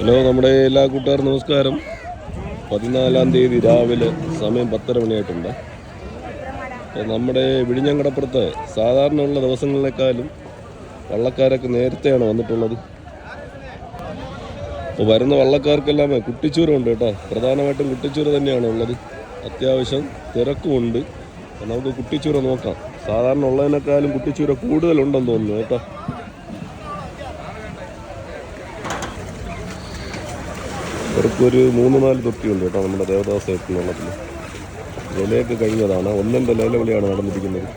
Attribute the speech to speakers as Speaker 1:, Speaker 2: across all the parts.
Speaker 1: Hello നമ്മുടെ എല്ലാ കൂട്ടുകാർ നമസ്കാരം. പതിനാലാം തീയതി രാവിലെ സമയം പത്തര മണിയായിട്ടുണ്ട്. നമ്മുടെ വിഴിഞ്ഞങ്കടപ്പുറത്ത് സാധാരണയുള്ള ദിവസങ്ങളിലേക്കാളും വള്ളക്കാരൊക്കെ നേരത്തെയാണ് വന്നിട്ടുള്ളത്. അപ്പോൾ വരുന്ന വള്ളക്കാർക്കെല്ലാം കുട്ടിച്ചൂരമുണ്ട് കേട്ടോ. പ്രധാനമായിട്ടും കുട്ടിച്ചൂര തന്നെയാണ് ഉള്ളത്. അത്യാവശ്യം തിരക്കുമുണ്ട് നമുക്ക് കുട്ടിച്ചൂര നോക്കാം. സാധാരണ ഉള്ളതിനേക്കാളും കുട്ടിച്ചൂര കൂടുതലുണ്ടെന്ന് തോന്നുന്നു കേട്ടോ. ഇവർക്കൊരു മൂന്ന് നാല് തൊട്ടിയുണ്ട് കേട്ടോ നമ്മുടെ ദേവദാസ് എട്ടുന്നുള്ളതിൽ വിലയൊക്കെ കഴിഞ്ഞതാണ്. ഒന്നിന്റെ ലേലവിളിയാണ് നടന്നിരിക്കുന്നത്.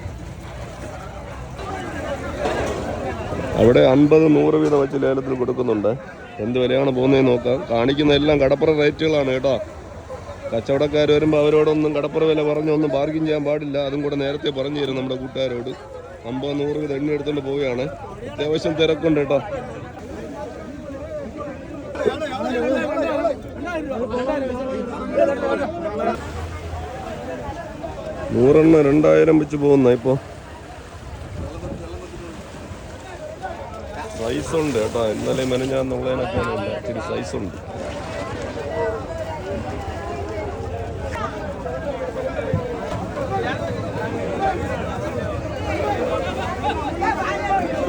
Speaker 1: അവിടെ അൻപത് നൂറ് വീതം വെച്ച് ലേലത്തിൽ കൊടുക്കുന്നുണ്ട്. എന്ത് വിലയാണ് പോകുന്നതെന്ന് നോക്കാം. കാണിക്കുന്ന എല്ലാം കടപ്പുറ റേറ്റുകളാണ് കേട്ടോ. കച്ചവടക്കാർ വരുമ്പോൾ അവരോടൊന്നും കടപ്പുറ വില പറഞ്ഞൊന്നും ബാർഗിൻ ചെയ്യാൻ പാടില്ല. അതും കൂടെ നേരത്തെ പറഞ്ഞു തരും നമ്മുടെ കൂട്ടുകാരോട്. അമ്പത് നൂറ് വീതം എണ്ണ എടുത്തുകൊണ്ട് പോവുകയാണ്. അത്യാവശ്യം തിരക്കുണ്ട് കേട്ടോ. നൂറെണ്ണം രണ്ടായിരം വെച്ച് പോകുന്ന ഇപ്പൊ. സൈസ് ഉണ്ട് കേട്ടോ. ഇന്നലെ മെനഞ്ഞാന്നുള്ളതിനൊക്കെയാണ് സൈസ് ഉണ്ട്.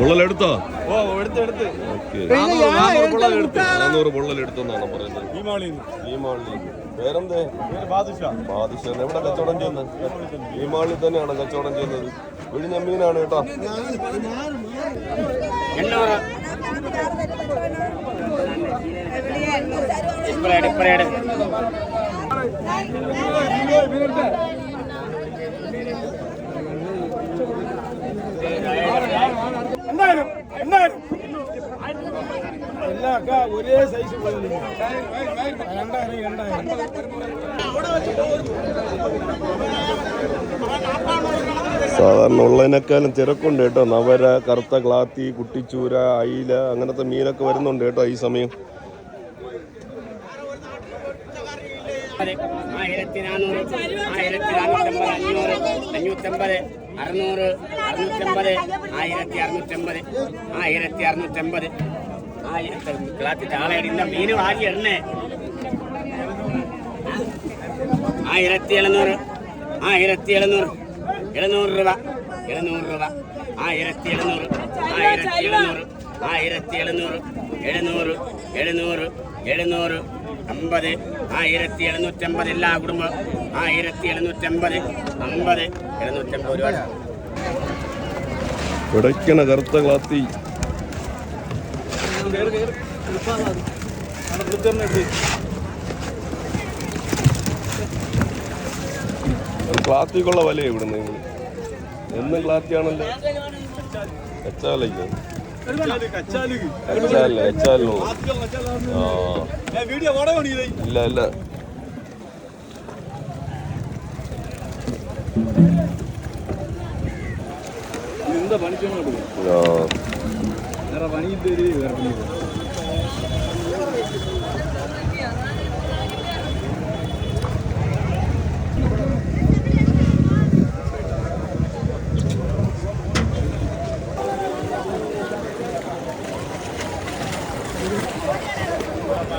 Speaker 1: ഉള്ളിലെടുത്തോ
Speaker 2: നാനൂറ്
Speaker 1: പറയുന്നത്?
Speaker 2: ബാദുഷ.
Speaker 1: എവിടെ കച്ചവടം ചെയ്യുന്നത്? തന്നെയാണ് കച്ചവടം ചെയ്യുന്നത്? വിഴിഞ്ഞ മീനാണ് കേട്ടോ
Speaker 3: ഇപ്പറേട്
Speaker 2: രണ്ടായിരം രണ്ടായിരം
Speaker 1: സാധാരണ ഉള്ളതിനേക്കാളും തിരക്കുണ്ട് കേട്ടോ. നവര കറുത്ത ക്ലാത്തി കുട്ടിച്ചൂര അയില അങ്ങനത്തെ മീനൊക്കെ വരുന്നുണ്ട് കേട്ടോ ഈ സമയം.
Speaker 3: ആയിരത്തി നാനൂറ് ആയിരത്തി നാനൂറ്റമ്പത് അഞ്ഞൂറ് അഞ്ഞൂറ്റമ്പത് അറുന്നൂറ് അറുന്നൂറ്റമ്പത് ആയിരത്തി അറുന്നൂറ്റമ്പത് ആയിരത്തി അറുന്നൂറ്റമ്പത്. ആയിരത്തി എഴുന്നൂറ് ആയിരത്തി എഴുന്നൂറ് എഴുന്നൂറ് രൂപ. എഴുന്നൂറ് രൂപ. ആയിരത്തി എഴുന്നൂറ് ആയിരത്തി എഴുന്നൂറ് ആയിരത്തി എഴുന്നൂറ് എഴുന്നൂറ് എഴുന്നൂറ് എഴുന്നൂറ് അമ്പത്. ആയിരത്തി എഴുന്നൂറ്റമ്പത് എല്ലാ കുടുംബം ആയിരത്തി എഴുന്നൂറ്റമ്പത് അമ്പത്. എഴുന്നൂറ്റമ്പത് രൂപ.
Speaker 1: ക്ലാത്തി. ക്ലാത്തിക്കുള്ള വല ഇവിടുന്ന് നിങ്ങൾ എന്നും ക്ലാത്തിയാണല്ലോ എച്ചാലിനോ ആ. ഇല്ല ഇല്ല. ആ.
Speaker 2: വേറെ പണിയില്ല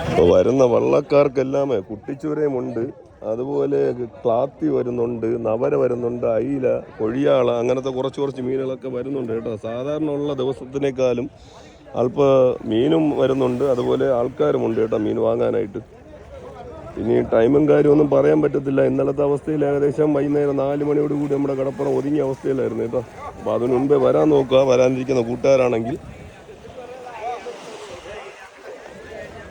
Speaker 1: അപ്പോൾ വരുന്ന വള്ളക്കാർക്കെല്ലാം കുട്ടിച്ചൂരയുമുണ്ട് അതുപോലെ ക്ലാത്തി വരുന്നുണ്ട് നവര വരുന്നുണ്ട് അയില കൊഴിയാള അങ്ങനത്തെ കുറച്ച് കുറച്ച് മീനുകളൊക്കെ വരുന്നുണ്ട് കേട്ടോ. സാധാരണ ഉള്ള ദിവസത്തിനേക്കാളും അല്പ മീനും വരുന്നുണ്ട് അതുപോലെ ആൾക്കാരുമുണ്ട് കേട്ടോ മീൻ വാങ്ങാനായിട്ട്. ഇനി ടൈമും കാര്യമൊന്നും പറയാൻ പറ്റത്തില്ല. ഇന്നലത്തെ അവസ്ഥയിൽ ഏകദേശം വൈകുന്നേരം നാല് മണിയോട് കൂടി നമ്മുടെ കടപ്പുറം ഒതുങ്ങിയ അവസ്ഥയിലായിരുന്നു കേട്ടോ. അപ്പോൾ അതിനു മുൻപേ വരാൻ നോക്കുക. വരാനിരിക്കുന്ന കൂട്ടുകാരാണെങ്കിൽ